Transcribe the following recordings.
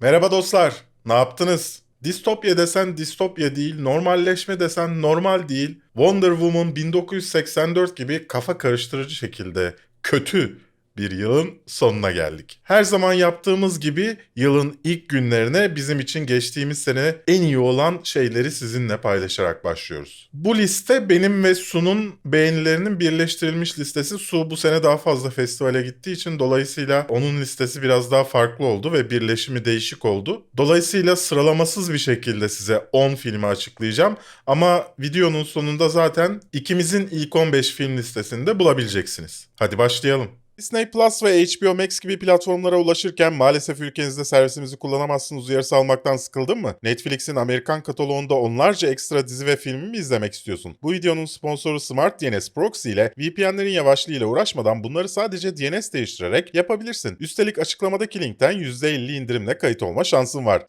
Merhaba dostlar, ne yaptınız? Distopya desen distopya değil, normalleşme desen normal değil, Wonder Woman 1984 gibi kafa karıştırıcı şekilde kötü bir yılın sonuna geldik. Her zaman yaptığımız gibi yılın ilk günlerine bizim için geçtiğimiz sene en iyi olan şeyleri sizinle paylaşarak başlıyoruz. Bu liste benim ve Su'nun beğenilerinin birleştirilmiş listesi. Su bu sene daha fazla festivale gittiği için dolayısıyla onun listesi biraz daha farklı oldu ve birleşimi değişik oldu. Dolayısıyla sıralamasız bir şekilde size 10 filmi açıklayacağım ama videonun sonunda zaten ikimizin ilk 15 film listesinde bulabileceksiniz. Hadi başlayalım. Disney Plus ve HBO Max gibi platformlara ulaşırken maalesef ülkenizde servisimizi kullanamazsınız uyarısı almaktan sıkıldın mı? Netflix'in Amerikan kataloğunda onlarca ekstra dizi ve filmi mi izlemek istiyorsun? Bu videonun sponsoru Smart DNS Proxy ile VPN'lerin yavaşlığıyla uğraşmadan bunları sadece DNS değiştirerek yapabilirsin. Üstelik açıklamadaki linkten %50 indirimle kayıt olma şansın var.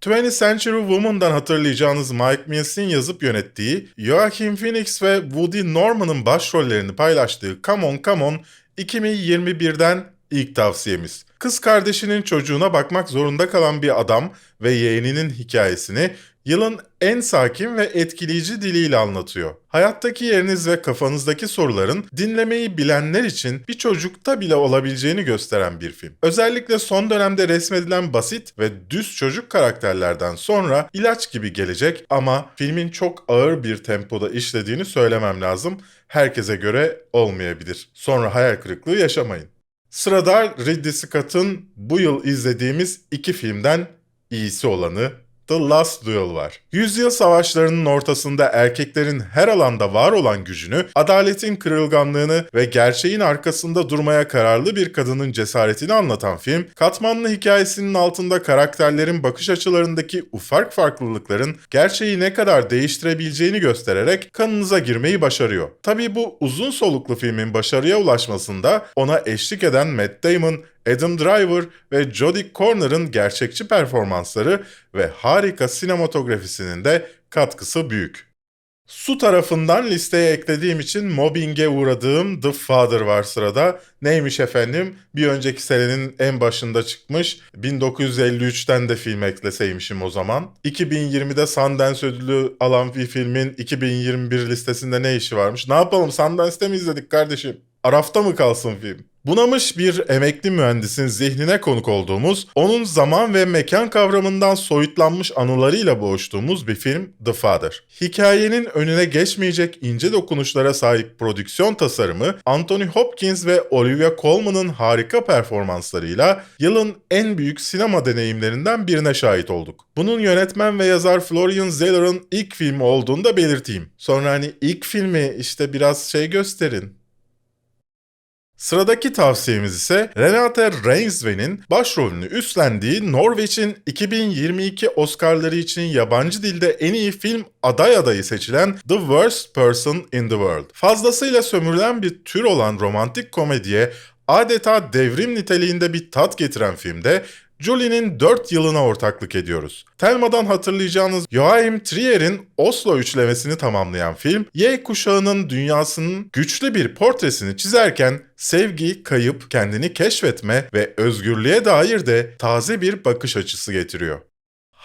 20th Century Woman'dan hatırlayacağınız Mike Mills'in yazıp yönettiği, Joaquin Phoenix ve Woody Norman'ın başrollerini paylaştığı Come On Come On 2021'den ilk tavsiyemiz. Kız kardeşinin çocuğuna bakmak zorunda kalan bir adam ve yeğeninin hikayesini yılın en sakin ve etkileyici diliyle anlatıyor. Hayattaki yeriniz ve kafanızdaki soruların dinlemeyi bilenler için bir çocukta bile olabileceğini gösteren bir film. Özellikle son dönemde resmedilen basit ve düz çocuk karakterlerden sonra ilaç gibi gelecek ama filmin çok ağır bir tempoda işlediğini söylemem lazım. Herkese göre olmayabilir. Sonra hayal kırıklığı yaşamayın. Sırada Ridley Scott'ın bu yıl izlediğimiz iki filmden iyisi olanı The Last Duel var. Yüzyıl savaşlarının ortasında erkeklerin her alanda var olan gücünü, adaletin kırılganlığını ve gerçeğin arkasında durmaya kararlı bir kadının cesaretini anlatan film, katmanlı hikayesinin altında karakterlerin bakış açılarındaki ufak farklılıkların gerçeği ne kadar değiştirebileceğini göstererek kanınıza girmeyi başarıyor. Tabii bu uzun soluklu filmin başarıya ulaşmasında ona eşlik eden Matt Damon, Adam Driver ve Jodie Comer'ın gerçekçi performansları ve harika sinematografisinin de katkısı büyük. Su tarafından listeye eklediğim için mobbinge uğradığım The Father var sırada. Neymiş efendim? Bir önceki senenin en başında çıkmış. 1953'ten de film ekleseymişim o zaman. 2020'de Sundance ödülü alan bir filmin 2021 listesinde ne işi varmış? Ne yapalım Sundance'te mi izledik kardeşim? Arafta mı kalsın film? Bunamış bir emekli mühendisin zihnine konuk olduğumuz, onun zaman ve mekan kavramından soyutlanmış anılarıyla boğuştuğumuz bir film The Father. Hikayenin önüne geçmeyecek ince dokunuşlara sahip prodüksiyon tasarımı, Anthony Hopkins ve Olivia Colman'ın harika performanslarıyla yılın en büyük sinema deneyimlerinden birine şahit olduk. Bunun yönetmen ve yazar Florian Zeller'ın ilk filmi olduğunu da belirteyim. Sonra hani ilk filmi işte biraz şey gösterin, Sıradaki tavsiyemiz ise Renate Reinsve'nin başrolünü üstlendiği Norveç'in 2022 Oscar'ları için yabancı dilde en iyi film aday adayı seçilen The Worst Person in the World. Fazlasıyla sömürülen bir tür olan romantik komediye adeta devrim niteliğinde bir tat getiren filmde Julie'nin 4 yılına ortaklık ediyoruz. Telma'dan hatırlayacağınız Joachim Trier'in Oslo üçlemesini tamamlayan film, Y kuşağının dünyasının güçlü bir portresini çizerken sevgi, kayıp, kendini keşfetme ve özgürlüğe dair de taze bir bakış açısı getiriyor.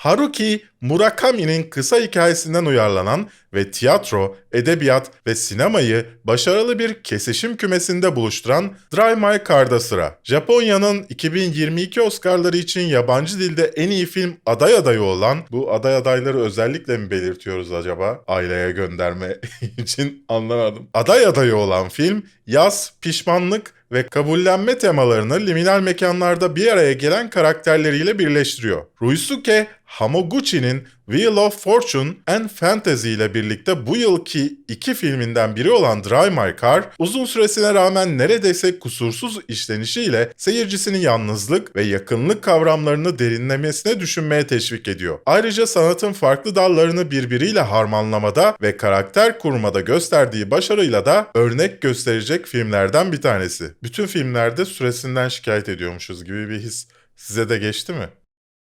Haruki Murakami'nin kısa hikayesinden uyarlanan ve tiyatro, edebiyat ve sinemayı başarılı bir kesişim kümesinde buluşturan Drive My Car'da sıra. Japonya'nın 2022 Oscar'ları için yabancı dilde en iyi film aday adayı olan, bu aday adayları özellikle mi belirtiyoruz acaba? Aileye gönderme için anlamadım. Aday adayı olan film, yaz, pişmanlık ve kabullenme temalarını liminal mekanlarda bir araya gelen karakterleriyle birleştiriyor. Ruisuke Hamaguchi'nin Wheel of Fortune and Fantasy ile birlikte bu yılki iki filminden biri olan Drive My Car, uzun süresine rağmen neredeyse kusursuz işlenişiyle seyircisini yalnızlık ve yakınlık kavramlarını derinlemesine düşünmeye teşvik ediyor. Ayrıca sanatın farklı dallarını birbiriyle harmanlamada ve karakter kurmada gösterdiği başarıyla da örnek gösterecek filmlerden bir tanesi. Bütün filmlerde süresinden şikayet ediyormuşuz gibi bir his size de geçti mi?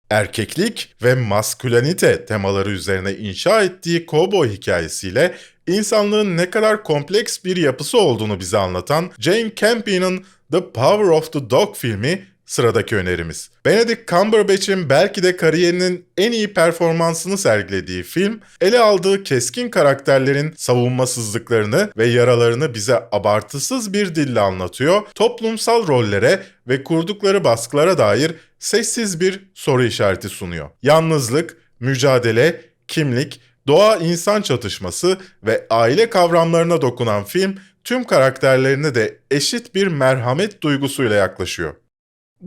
Erkeklik ve maskülenite temaları üzerine inşa ettiği kovboy hikayesiyle insanlığın ne kadar kompleks bir yapısı olduğunu bize anlatan Jane Campion'ın The Power of the Dog filmi sıradaki önerimiz. Benedict Cumberbatch'in belki de kariyerinin en iyi performansını sergilediği film, ele aldığı keskin karakterlerin savunmasızlıklarını ve yaralarını bize abartısız bir dille anlatıyor, toplumsal rollere ve kurdukları baskılara dair sessiz bir soru işareti sunuyor. Yalnızlık, mücadele, kimlik, doğa insan çatışması ve aile kavramlarına dokunan film tüm karakterlerine de eşit bir merhamet duygusuyla yaklaşıyor.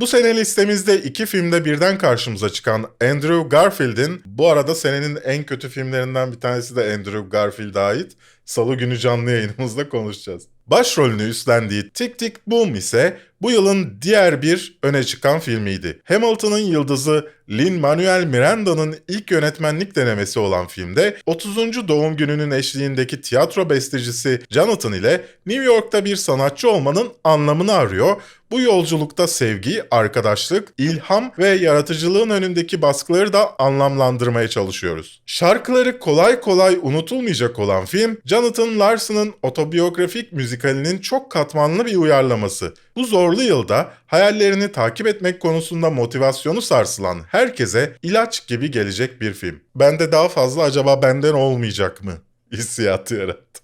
Bu sene listemizde iki filmde birden karşımıza çıkan Andrew Garfield'in, bu arada senenin en kötü filmlerinden bir tanesi de Andrew Garfield'a ait, Salı günü canlı yayınımızda konuşacağız. Başrolünü üstlendiği Tick Tick Boom ise bu yılın diğer bir öne çıkan filmiydi. Hamilton'ın yıldızı Lin-Manuel Miranda'nın ilk yönetmenlik denemesi olan filmde 30. doğum gününün eşliğindeki tiyatro bestecisi Jonathan ile New York'ta bir sanatçı olmanın anlamını arıyor. Bu yolculukta sevgi, arkadaşlık, ilham ve yaratıcılığın önündeki baskıları da anlamlandırmaya çalışıyoruz. Şarkıları kolay kolay unutulmayacak olan film, Jonathan Larson'ın otobiyografik müzikalinin çok katmanlı bir uyarlaması. Bu zorlu yılda hayallerini takip etmek konusunda motivasyonu sarsılan herkese ilaç gibi gelecek bir film. Bende daha fazla acaba benden olmayacak mı hissiyatı yarattı.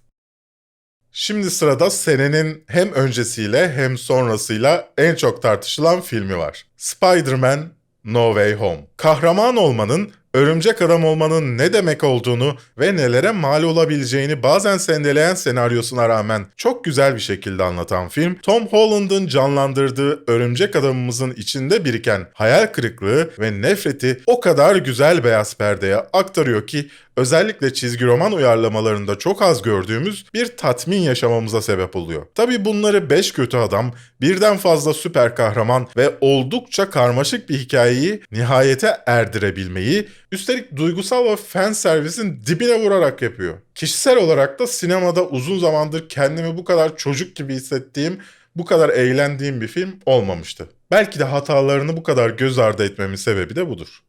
Şimdi sırada senenin hem öncesiyle hem sonrasıyla en çok tartışılan filmi var. Spider-Man No Way Home. Kahraman olmanın örümcek adam olmanın ne demek olduğunu ve nelere mal olabileceğini bazen sendeleyen senaryosuna rağmen çok güzel bir şekilde anlatan film, Tom Holland'ın canlandırdığı örümcek adamımızın içinde biriken hayal kırıklığı ve nefreti o kadar güzel beyaz perdeye aktarıyor ki özellikle çizgi roman uyarlamalarında çok az gördüğümüz bir tatmin yaşamamıza sebep oluyor. Tabi bunları 5 kötü adam, birden fazla süper kahraman ve oldukça karmaşık bir hikayeyi nihayete erdirebilmeyi Üstelik duygusal ve fan servisin dibine vurarak yapıyor. Kişisel olarak da sinemada uzun zamandır kendimi bu kadar çocuk gibi hissettiğim, bu kadar eğlendiğim bir film olmamıştı. Belki de hatalarını bu kadar göz ardı etmemin sebebi de budur.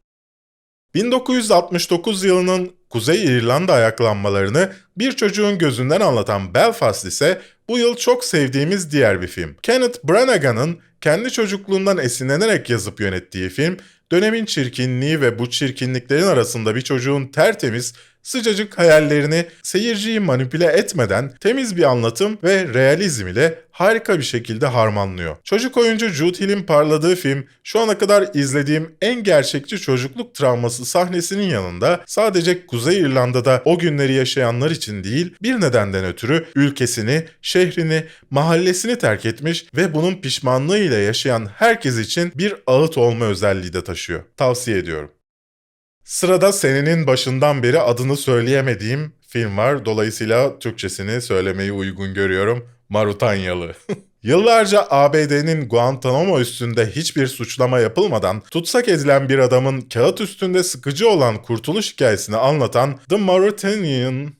1969 yılının Kuzey İrlanda ayaklanmalarını bir çocuğun gözünden anlatan Belfast ise bu yıl çok sevdiğimiz diğer bir film. Kenneth Branagan'ın kendi çocukluğundan esinlenerek yazıp yönettiği film, dönemin çirkinliği ve bu çirkinliklerin arasında bir çocuğun tertemiz, sıcacık hayallerini seyirciyi manipüle etmeden temiz bir anlatım ve realizm ile harika bir şekilde harmanlıyor. Çocuk oyuncu Jude Hill'in parladığı film şu ana kadar izlediğim en gerçekçi çocukluk travması sahnesinin yanında sadece Kuzey İrlanda'da o günleri yaşayanlar için değil bir nedenden ötürü ülkesini, şehrini, mahallesini terk etmiş ve bunun pişmanlığı ile yaşayan herkes için bir ağıt olma özelliği de taşıyor. Tavsiye ediyorum. Sırada senenin başından beri adını söyleyemediğim film var. Dolayısıyla Türkçesini söylemeyi uygun görüyorum. Marutanyalı. Yıllarca ABD'nin Guantanamo üstünde hiçbir suçlama yapılmadan tutsak edilen bir adamın kağıt üstünde sıkıcı olan kurtuluş hikayesini anlatan The Mauritanian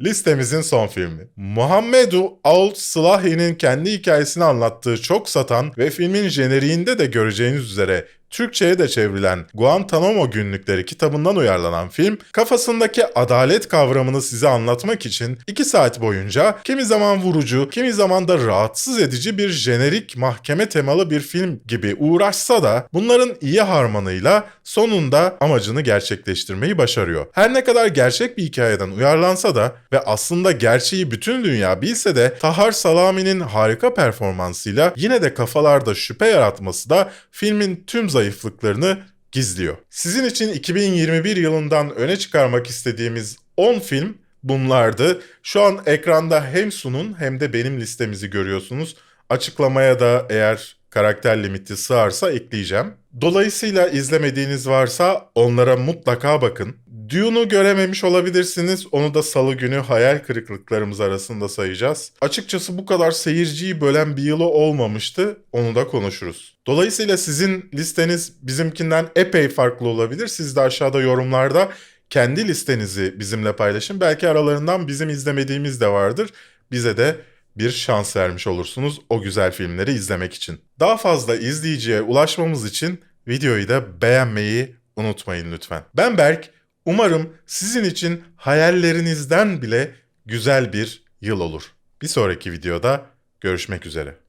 Listemizin son filmi. Muhammedu Ould Slahi'nin kendi hikayesini anlattığı çok satan ve filmin jeneriğinde de göreceğiniz üzere Türkçe'ye de çevrilen Guantanamo Günlükleri kitabından uyarlanan film, kafasındaki adalet kavramını size anlatmak için 2 saat boyunca kimi zaman vurucu, kimi zaman da rahatsız edici bir jenerik mahkeme temalı bir film gibi uğraşsa da bunların iyi harmanıyla sonunda amacını gerçekleştirmeyi başarıyor. Her ne kadar gerçek bir hikayeden uyarlansa da ve aslında gerçeği bütün dünya bilse de Tahar Salami'nin harika performansıyla yine de kafalarda şüphe yaratması da filmin tüm zayıflıklarını gizliyor. Sizin için 2021 yılından öne çıkarmak istediğimiz 10 film bunlardı. Şu an ekranda hem Sun'un hem de benim listemizi görüyorsunuz. Açıklamaya da eğer karakter limiti sığarsa ekleyeceğim. Dolayısıyla izlemediğiniz varsa onlara mutlaka bakın. Dune'u görememiş olabilirsiniz. Onu da salı günü hayal kırıklıklarımız arasında sayacağız. Açıkçası bu kadar seyirciyi bölen bir yılı olmamıştı. Onu da konuşuruz. Dolayısıyla sizin listeniz bizimkinden epey farklı olabilir. Siz de aşağıda yorumlarda kendi listenizi bizimle paylaşın. Belki aralarından bizim izlemediğimiz de vardır. Bize de bir şans vermiş olursunuz o güzel filmleri izlemek için. Daha fazla izleyiciye ulaşmamız için videoyu da beğenmeyi unutmayın lütfen. Ben Berk. Umarım sizin için hayallerinizden bile güzel bir yıl olur. Bir sonraki videoda görüşmek üzere.